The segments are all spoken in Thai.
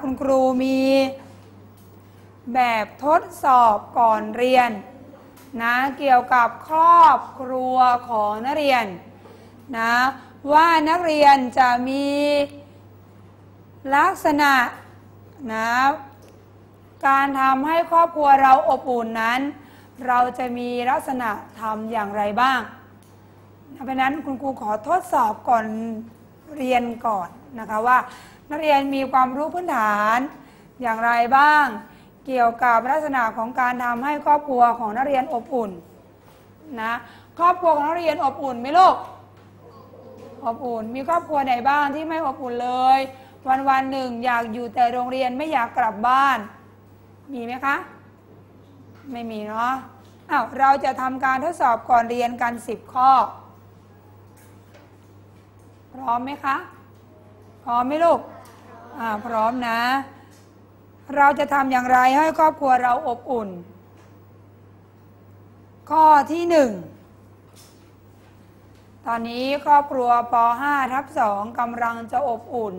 คุณครูมีแบบทดสอบก่อนเรียนนะเกี่ยวกับครอบครัวของนักเรียนนะว่านักเรียนจะมีลักษณะนะการทำให้ครอบครัวเราอบอุ่นนั้น เราจะมีลักษณะทำอย่างไรบ้างเพราะนั้นคุณครูขอทดสอบก่อนเรียนก่อนนะคะว่า นักเรียนมีความรู้พื้นฐานอย่างไรบ้าง เกี่ยวกับลักษณะของการทำให้ครอบครัวของนักเรียนอบอุ่นนะครอบครัวของนักเรียนอบอุ่นไหมลูกอบอุ่น มีครอบครัวไหนบ้างที่ไม่อบอุ่นเลย วันวันหนึ่งอยากอยู่แต่โรงเรียนไม่อยากกลับบ้าน มีไหมคะ ไม่มีเนาะอ้าวเราจะทำการทดสอบก่อนเรียนกันสิบข้อ พร้อมไหมคะ พร้อมไหมลูก พร้อมนะ เราจะทำอย่างไรให้ครอบครัวเราอบอุ่น ข้อที่หนึ่งตอนนี้ครอบครัวป .5 ทับ2กำลังจะอบอุ่น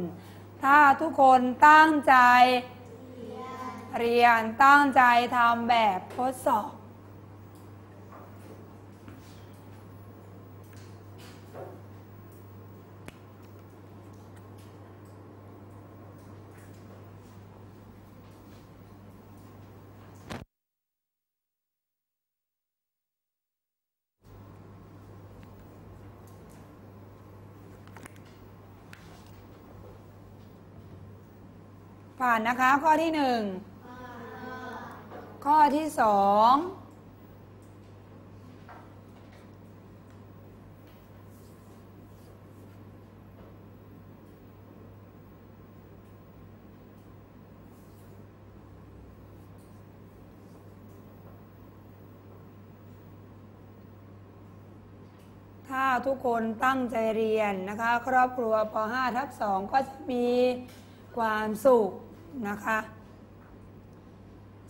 ถ้าทุกคนตั้งใจเรียนตั้งใจทำแบบทดสอบ ผ่านนะคะ ข้อที่หนึ่งข้อที่สองถ้าทุกคนตั้งใจเรียนนะคะ ครอบครัวป .5 ทับ2ก็จะมีความสุข นะคะ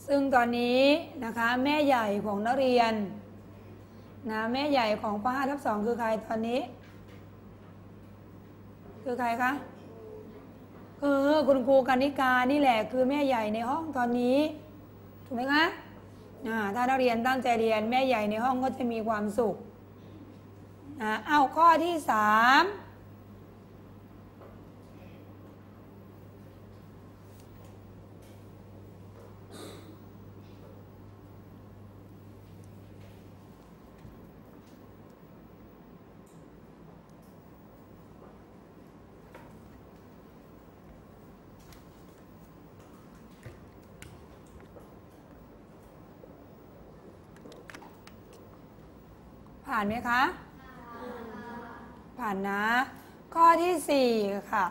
ซึ่งตอนนี้นะคะแม่ใหญ่ของนักเรียนนะแม่ใหญ่ของป .5 ทับ2คือใครตอนนี้ คือใครคะคือคุณครูกานิกานี่แหละคือแม่ใหญ่ในห้องตอนนี้ ถูกไหมคะถ้านักเรียนตั้งใจเรียนแม่ใหญ่ในห้องก็จะมีความสุขนะเอาข้อที่สาม ผ่านไหมคะ ผ่านนะ ข้อที่สี่ค่ะ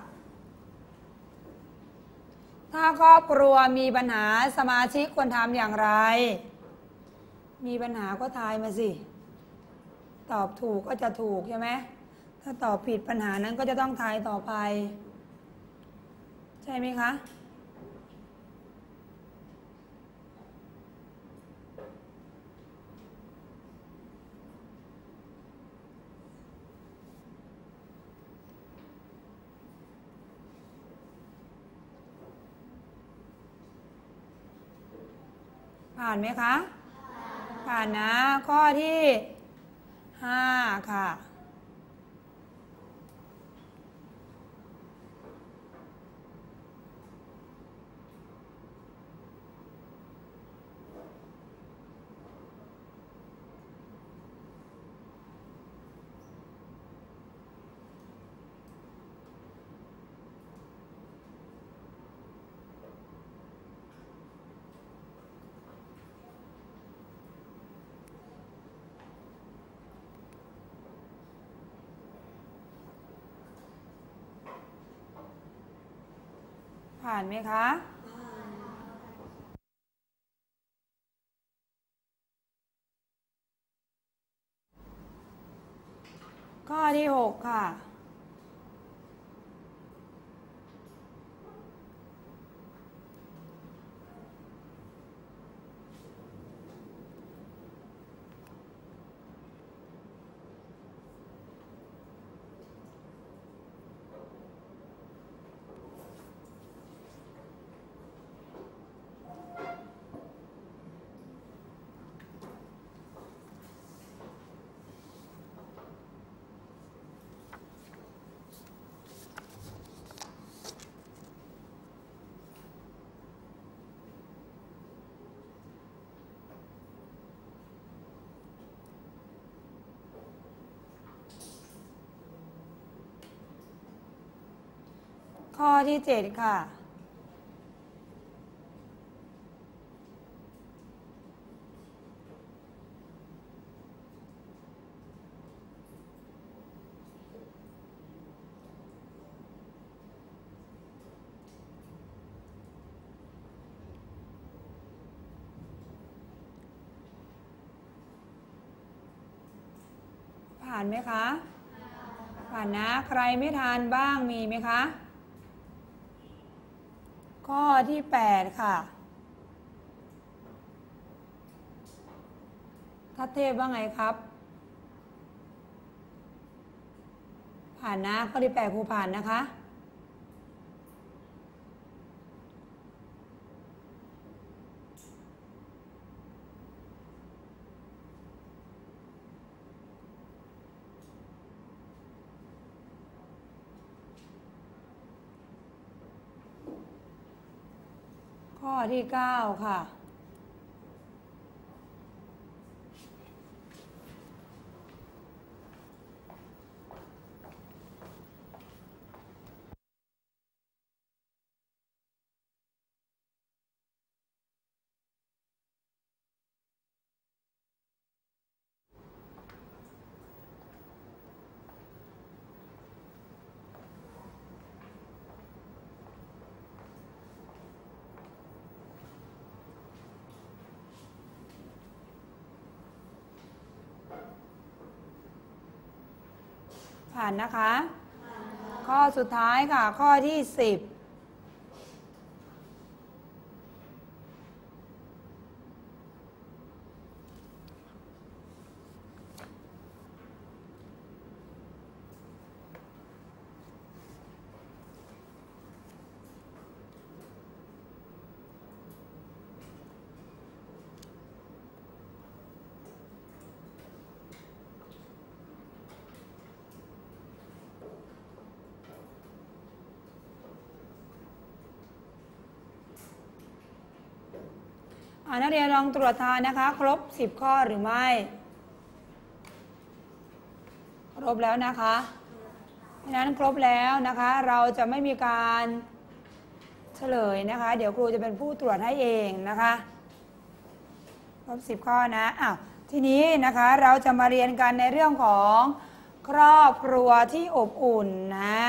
ถ้าครอบครัวมีปัญหาสมาชิกควรทำอย่างไร มีปัญหาก็ทายมาสิ ตอบถูกก็จะถูกใช่ไหม ถ้าตอบผิดปัญหานั้นก็จะต้องทายต่อไป ใช่ไหมคะ ผ่านไหมคะ ผ่านนะ ข้อที่ห้าค่ะ ผ่านไหมคะข้อที่หกค่ะ ผ ข้อที่7ค่ะ ผ่านไหมคะ ผ่านนะ ใครไม่ทานบ้างมีไหมคะ ข้อที่ 8 ค่ะทัศเทพว่าไงครับ ผ่านนะ ข้อที่ 8 ครูผ่านนะคะ ข้อที่ 9 ค่ะ ผ่านนะคะ ข้อสุดท้ายค่ะ ข้อที่ 10 นักเรียนลองตรวจทานนะคะ ครบ 10 ข้อหรือไม่ ครบแล้วนะคะเพราะฉะนั้นครบแล้วนะคะ เราจะไม่มีการเฉลยนะคะ เดี๋ยวครูจะเป็นผู้ตรวจให้เองนะคะ ครบ 10 ข้อนะอ้าวทีนี้นะคะเราจะมาเรียนกันในเรื่องของครอบครัวที่อบอุ่นนะ